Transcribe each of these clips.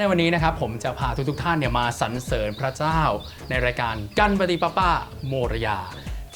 ในวันนี้นะครับผมจะพาทุกๆท่านเนี่ยมาสรรเสริญพระเจ้า ในรายการกันปฏิปป้าโมรยา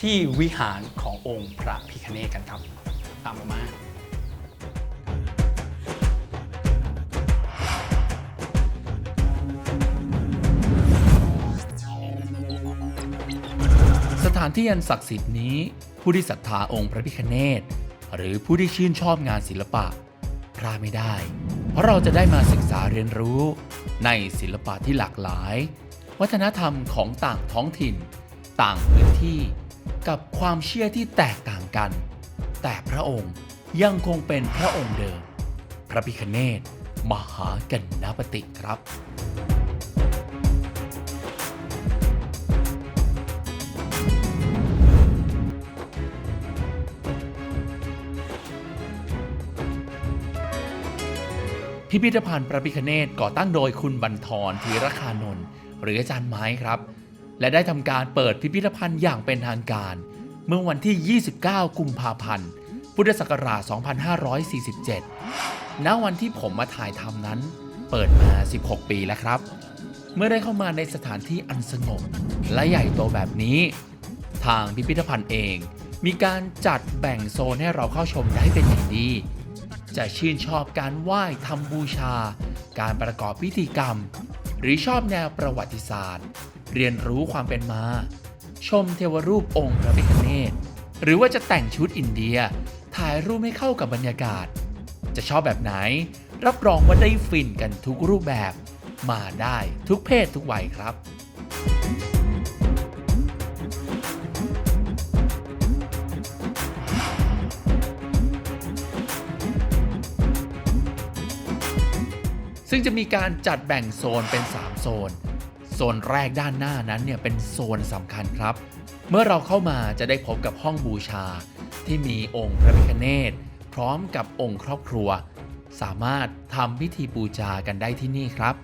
ที่วิหารขององค์พระพิคเนตกันครับ ตามผมมาสถานที่อันศักดิ์สิทธิ์นี้ ผู้ที่ศรัทธาองค์พระพิฆเนศหรือผู้ที่ชื่นชอบงานศิลปะพลาดไม่ได้ เพราะเราจะได้มาศึกษาเรียนรู้ ในศิลปะที่หลากหลาย วัฒนธรรมของต่างท้องถิ่น ต่างพื้นที่ กับความเชื่อที่แตกต่างกัน แต่พระองค์ยังคงเป็นพระองค์เดิม พระพิคเนตมหากันนปติครับ พิพิธภัณฑ์พระพิคเนตก่อตั้งโดยคุณบันทรธีรคานนท์หรืออาจารย์ไม้ครับ และได้ทำการเปิดพิพิธภัณฑ์อย่างเป็นทางการ เมื่อวันที่ 29 กุมภาพันธ์ พุทธศักราช 2547 ณ วันที่ผมมาถ่ายทำนั้น เปิดมา 16 ปีแล้วครับ เมื่อได้เข้ามาในสถานที่อันสงบและใหญ่โตแบบนี้ ทางพิพิธภัณฑ์เอง มีการจัดแบ่งโซนให้เราเข้าชมได้เป็นอย่างดี จะชื่นชอบการไหว้ทำบูชา การประกอบพิธีกรรม หรือชอบแนวประวัติศาสตร์ เรียนรู้ความเป็นมา ชมเทวรูปองค์พระพิฆเนศหรือว่าจะแต่งชุดอินเดีย ถ่ายรูปให้เข้ากับบรรยากาศ จะชอบแบบไหน รับรองว่าได้ฟินกันทุกรูปแบบ มาได้ทุกเพศทุกวัยครับ ซึ่งจะมีการจัดแบ่งโซนเป็น 3 โซน โซนแรกด้านหน้านั้นเนี่ยเป็นโซนสำคัญครับ เมื่อเราเข้ามาจะได้พบกับห้องบูชา ที่มีองค์พระพิฆเนศพร้อมกับองค์ครอบครัว สามารถทำพิธีบูชากันได้ที่นี่ครับ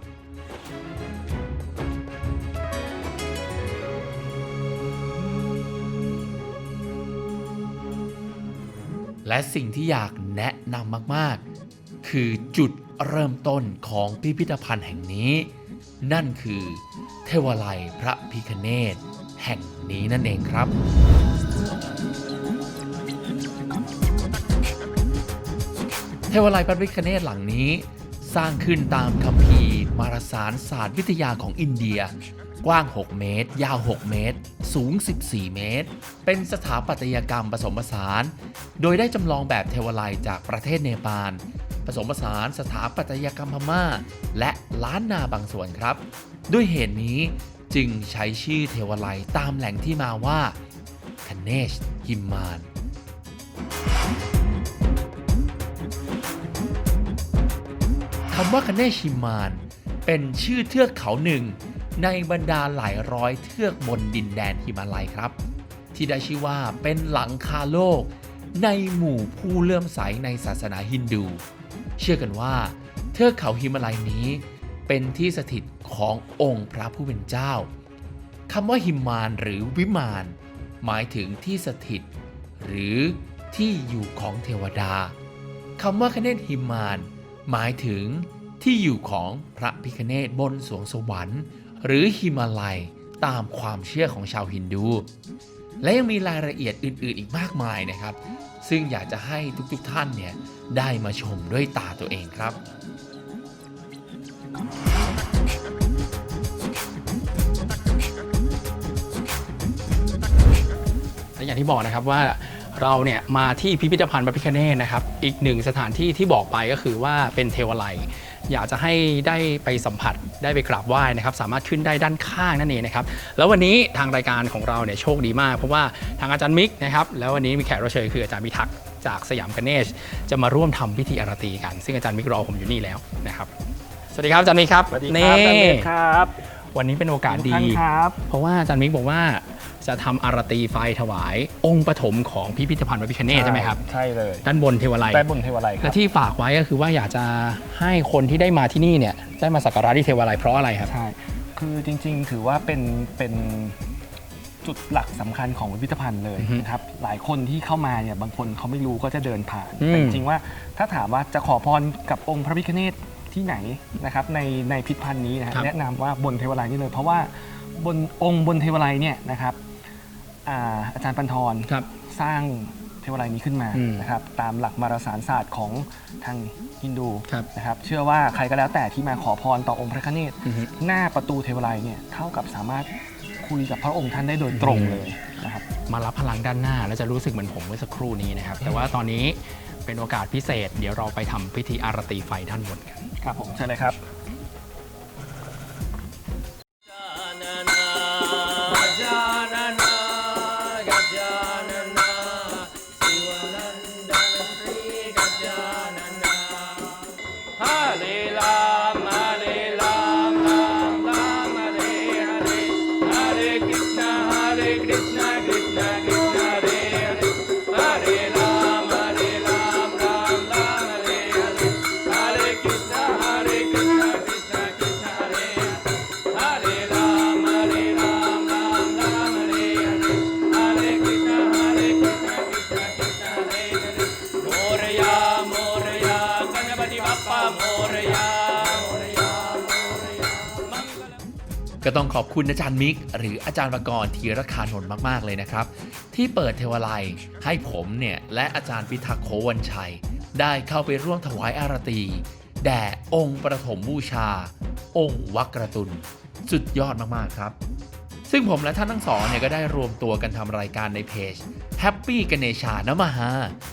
และสิ่งที่อยากแนะนำมาก คือจุดเริ่มต้นของพิพิธภัณฑ์แห่งนี้ นั่นคือเทวาลัยพระพิคเนตแห่งนี้นั่นเองครับ เทวาลัยพระพิคเนตหลังนี้ สร้างขึ้นตามคัมภีร์มารสารศาสตร์วิทยาของอินเดีย กว้าง 6 เมตร ยาว 6 เมตร สูง 14 เมตร เป็นสถาปัตยกรรมผสมผสาน โดยได้จำลองแบบเทวาลัยจากประเทศเนปาล ผสมผสานสถาปัตยกรรมพม่า และล้านนาบางส่วนครับ ด้วยเหตุนี้จึงใช้ชื่อเทวาลัยตามแหล่งที่มาว่าคเนชฮิมมานคำว่าคเนชิมาน เป็นชื่อเทือกเขาหนึ่ง ในบรรดาหลายร้อยเทือกบนดินแดนฮิมาลัยครับ ที่ได้ชื่อว่าเป็นหลังคาโลก ในหมู่ผู้เลื่อมใสในศาสนาฮินดู เชื่อกันว่า เทือกเขาฮิมาลัยนี้ เป็นที่สถิตขององค์พระผู้เป็นเจ้าคำว่าหิมานหรือวิมาน หมายถึงที่สถิต หรือที่อยู่ของเทวดาคำว่าคเนศหิมาน หมายถึงที่อยู่ของพระพิคเนตบนสวงสวรรค์ หรือหิมาลัยตามความเชื่อของชาวฮินดู และยังมีรายละเอียดอื่น ๆ อีกมากมายนะครับ ซึ่งอยากจะให้ทุกๆท่านเนี่ยได้มาชมด้วยตาตัวเองครับและอย่างที่บอกนะครับว่าเราเนี่ยมาที่พิพิธภัณฑ์พระพิฆเนศนะครับ อีกหนึ่งสถานที่ที่บอกไปก็คือว่าเป็นเทวาลัย อยากจะให้ได้ไปสัมผัสได้ไปกราบไหว้นะครับ สามารถขึ้นได้ด้านข้างนั่นเองนะครับ แล้ววันนี้ทางรายการของเราเนี่ยโชคดีมาก เพราะว่าทางอาจารย์มิกนะครับ แล้ววันนี้มีแขกรับเชิญคืออาจารย์มิทักษ์จากสยามกเนช จะมาร่วมทำพิธีอาราตีกัน ซึ่งอาจารย์มิกรอผมอยู่นี่แล้วนะครับ สวัสดีครับอาจารย์มิกครับสวัสดีครับอาจารย์เมฆครับ วันนี้เป็นโอกาสทุดีท่านครับเพราะว่าอาจารย์มิกบอกว่า จะทำอารตีไฟถวาย องค์ปฐมของพิพิธภัณฑ์พระพิฆเนศใช่ไหมครับ ใช่เลยด้านบนเทวาลัยใต้บนเทวาลัยคและรับที่ฝากไว้ก็คือว่าอยากจะให้คนที่ได้มาที่นี่เนี่ยได้มาสักการะที่เทวาลัยเพราะอะไรครับ ใช่ คือจริงๆ ถือว่าเป็นเป็นจุดหลักสำคัญของพิพิธภัณฑ์เลยอือฮึนะครับ หลายคนที่เข้ามาเนี่ยบางคนเขาไม่รู้ก็จะเดินผ่าน อืม แต่จริงๆว่าถ้าถามว่าจะขอพรกับองค์พระพิฆเนศที่ไหนนะครับในในพิพิธภัณฑ์นี้นะฮะครับแนะนำว่าบนเทวไลยนี่เลย เพราะว่าบนองค์บนเทวไลยเนี่ยนะครับ อาอาจารย์ปันทรครับ สร้างเทวไลยนี้ขึ้นมาอืมนะครับตามหลักมารสารศาสตร์ของทางฮินดูครับนะครับเชื่อว่าใครก็แล้วแต่ที่มาขอพรต่อองค์พระคเนศอือฮึ หน้าประตูเทวไลยเนี่ยเท่ากับสามารถคุยกับพระองค์ท่านได้โดยตรงอืมเลยนะครับ มารับพลังด้านหน้า แล้วจะรู้สึกเหมือนผมเมื่อสักครู่นี้นะครับ แต่ว่าตอนนี้เป็นโอกาสพิเศษ เดี๋ยวเราไปทำพิธีอารตีไฟด้านบนกัน ครับผมเชิญเลยครับ ก็ต้องขอบคุณอาจารย์มิก หรืออาจารย์ประกรณ์ธีรคานนท์มาก ๆ เลยนะครับ ที่เปิดเทวาลัยให้ผมเนี่ย และอาจารย์พิทักษ์โควันชัย ได้เข้าไปร่วมถวายอารตี แด่องค์ประถมบูชา องค์วักรตุลสุดยอดมาก ๆ ครับ ซึ่งผมและท่านทั้งสองเนี่ยก็ได้รวมตัวกันทำรายการในเพจ Happy กเนชานมหา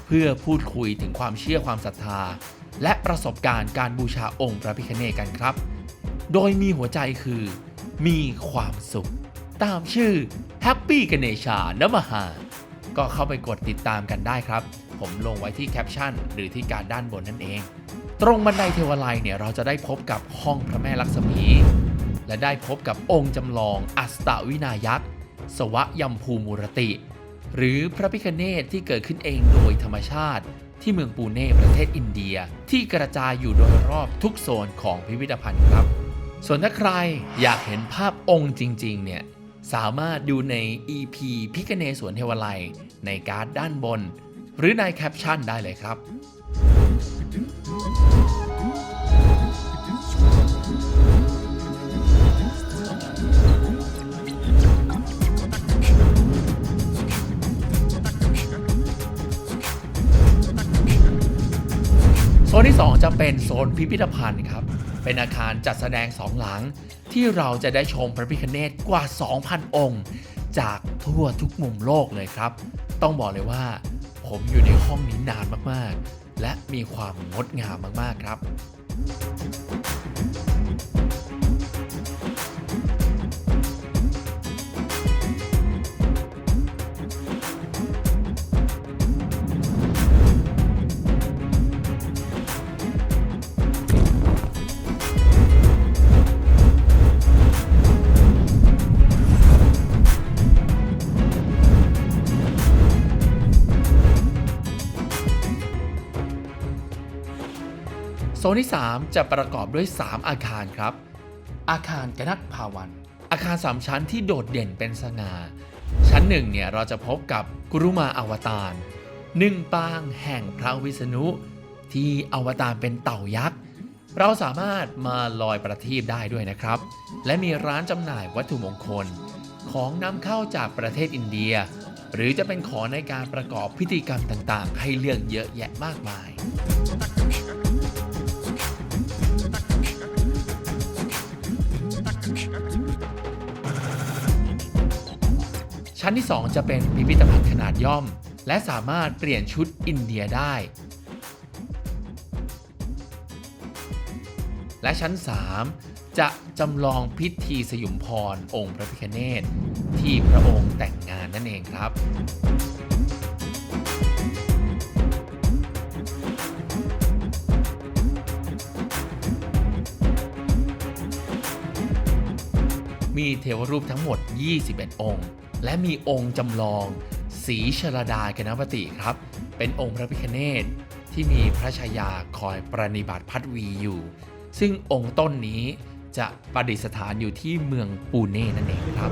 เพื่อพูดคุยถึงความเชื่อความศรัทธา และประสบการณ์การบูชาองค์พระพิฆเนกันครับ โดยมีหัวใจคือ มีความสุข ตามชื่อ Happy กเนชานมหา ก็เข้าไปกดติดตามกันได้ครับ ผมลงไว้ที่แคปชั่น หรือที่การด้านบนนั่นเอง ตรงบันไดเทวาลัยเนี่ยเราจะได้พบกับห้องพระแม่ลักษมี และได้พบกับองค์จำลองอัสตวินายักษ์ สวะยัมภูมูรติ หรือพระพิคเนตที่เกิดขึ้นเองโดยธรรมชาติที่เมืองปูเน่ประเทศอินเดียที่กระจายอยู่โดยรอบทุกโซนของพิพิธภัณฑ์ครับ ส่วนถ้าใครอยากเห็นภาพองค์จริง ๆ เนี่ย สามารถดูใน EP พิคเนสวนเทวาลัยในการ์ดด้านบน หรือในแคปชั่นได้เลยครับ โซนที่ 2 จะเป็นโซนพิพิธภัณฑ์ครับ เป็นอาคารจัดแสดงสองหลัง ที่เราจะได้ชมพระพิคเนตกว่า 2,000 องค์ จากทั่วทุกมุมโลกเลยครับ ต้องบอกเลยว่า ผมอยู่ในห้องนี้นานมากๆ และมีความงดงามมากๆครับโซ นที่ 3 จะประกอบด้วย 3 อาคารครับ อาคารกนักภาวัน อาคาร 3 ชั้นที่โดดเด่นเป็นสง่า ชั้นหนึ่งเนี่ยเราจะพบกับกุรุมาอวตารหนึ่งปางแห่งพระวิษณุ ที่อวตารเป็นเต่ายักษ์เราสามารถมาลอยประทีปได้ด้วยนะครับ และมีร้านจำหน่ายวัตถุมงคล ของนำเข้าจากประเทศอินเดีย หรือจะเป็นของในการประกอบพิธีกรรมต่างๆ ให้เลือกเยอะแยะมากมาย ชั้นที่ 2 จะเป็นพิพิธภัณฑ์ขนาดย่อม และสามารถเปลี่ยนชุดอินเดียได้ และชั้น 3 จะจำลองพิธีสยุมพร องค์พระพิฆเนศที่พระองค์แต่งงานนั่นเองครับมีเทวรูปทั้งหมด 21 องค์ และมีองค์จำลองสีชรดากนปติครับ เป็นองค์พระพิคเนตที่มีพระชายาคอยประนิบัติพัดวีอยู่ ซึ่งองค์ต้นนี้จะประดิษฐานอยู่ที่เมืองปูเน่นั่นเองครับ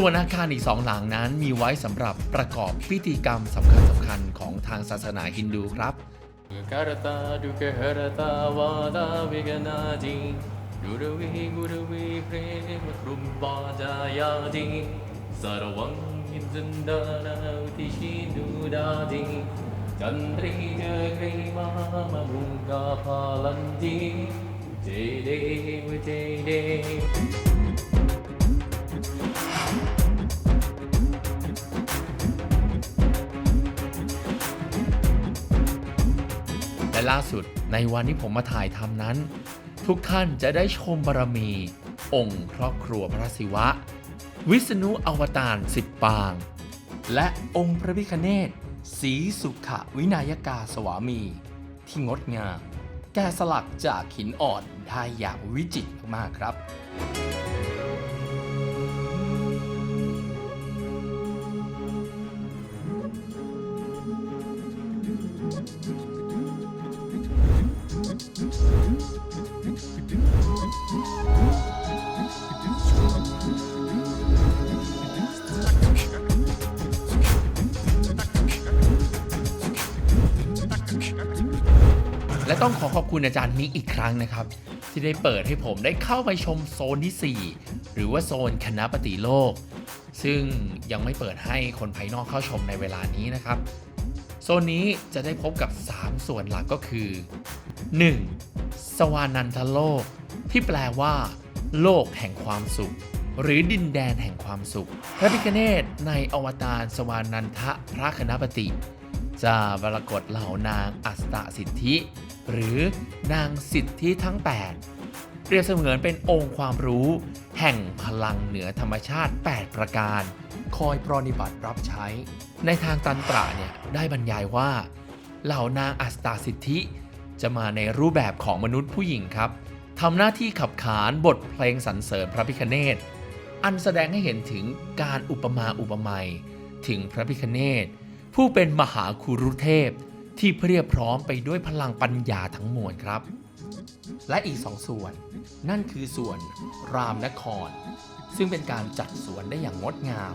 ส่วนอาคารอีกสองหลังนั้นมีไว้สำหรับประกอบพิธีกรรมสำคัญสคัญๆของทางศาสนาฮินดูครับ Karta dukkha harata vada viganadi Gurvi gurvi prema krupa jayadi Sarvam indandana utishinudadi Chandri jagrima mamuga palandi Jai Dev Jai Dev ล่าสุด ในวันที่ผมมาถ่ายทำนั้น ทุกท่านจะได้ชมบารมี องค์ครอบครัวพระศิวะ วิษณุอวตารสิบปาง และองค์พระพิคเนศสีสุขวินายกาสวามี ที่งดงาม แกสลักจากหินอ่อนได้อย่างวิจิตรมากครับ คุณอาจารย์มิกอีกครั้งนะครับ ที่ได้เปิดให้ผมได้เข้าไปชมโซนที่ 4 หรือว่าโซนคณะปฏิโลก ซึ่งยังไม่เปิดให้คนภายนอกเข้าชมในเวลานี้นะครับ โซนนี้จะได้พบกับ 3 ส่วนหลักก็คือ 1. สวานันทโลก ที่แปลว่า โลกแห่งความสุข หรือดินแดนแห่งความสุข พระพิฆเนศในอวตารสวานันทะพระคณปฏิจะปรากฏเหล่านางอัสตสิทธิ หรือนางสิทธิทั้ง 8 เปรียบเสมือนเป็นองค์ความรู้ แห่งพลังเหนือธรรมชาติ 8 ประการ คอยปรนนิบัติรับใช้ ในทางตันตระเนี่ยได้บรรยายว่า เหล่านางอัสตาสิทธิ จะมาในรูปแบบของมนุษย์ผู้หญิงครับทำหน้าที่ขับขานบทเพลงสรรเสริญพระพิคเนตอันแสดงให้เห็นถึงการอุปมาอุปไมยถึงพระพิคเนตผู้เป็นมหาคุรุเทพ ที่เพียบพร้อมไปด้วยพลังปัญญาทั้งมวลครับ และอีกสองส่วน นั่นคือส่วนรามนคร ซึ่งเป็นการจัดสวนได้อย่างงดงาม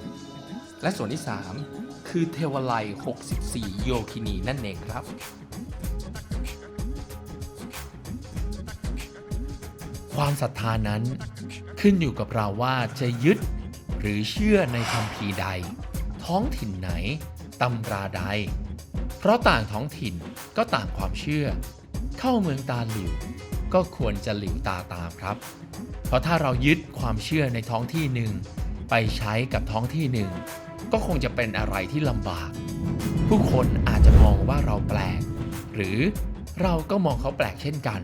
และส่วนที่ 3 คือเทวไล64 โยคินีนั่นเองครับความศรัทธานั้นขึ้นอยู่กับเราว่าจะยึดหรือเชื่อในคำพีใด ท้องถิ่นไหน ตำราใด เพราะต่างท้องถิ่นก็ต่างความเชื่อ เข้าเมืองตาหลิว ก็ควรจะหลิวตาตามครับ เพราะถ้าเรายึดความเชื่อในท้องที่หนึ่ง ไปใช้กับท้องที่หนึ่ง ก็คงจะเป็นอะไรที่ลำบาก ผู้คนอาจจะมองว่าเราแปลก หรือเราก็มองเขาแปลกเช่นกัน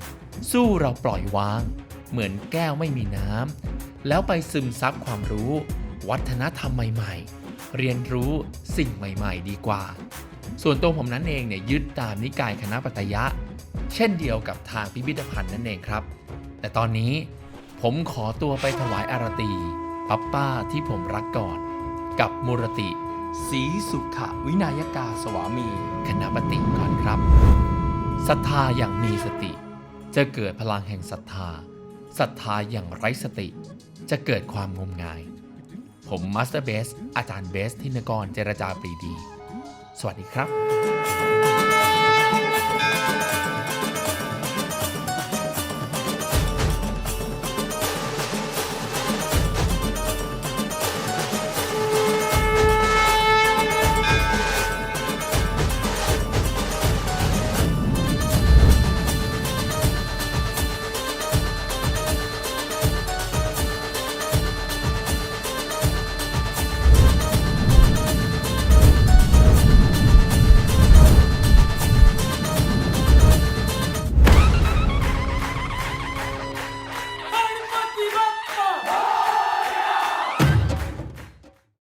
สู้เราปล่อยวาง เหมือนแก้วไม่มีน้ำแล้วไปซึมซับความรู้ วัฒนธรรมใหม่ ๆ เรียนรู้สิ่งใหม่ ๆ ดีกว่า ส่วนตัวผมนั้นเองเนี่ยยึดตามนิกายคณะปัตยะ เช่นเดียวกับทางพิพิธภัณฑ์นั่นเองครับ แต่ตอนนี้ผมขอตัวไปถวายอารตีปัปป้าที่ผมรักก่อน กับมูรติสีสุขวินายกาสวามีคณะปฏิก่อนครับศรัทธาอย่างมีสติ จะเกิดพลังแห่งศรัทธาศรัทธาอย่างไร้สติ จะเกิดความงมงาย ผมมาสเตอร์เบสอาจารย์เบสทินกรเจรจาปรีดี สวัสดีครับ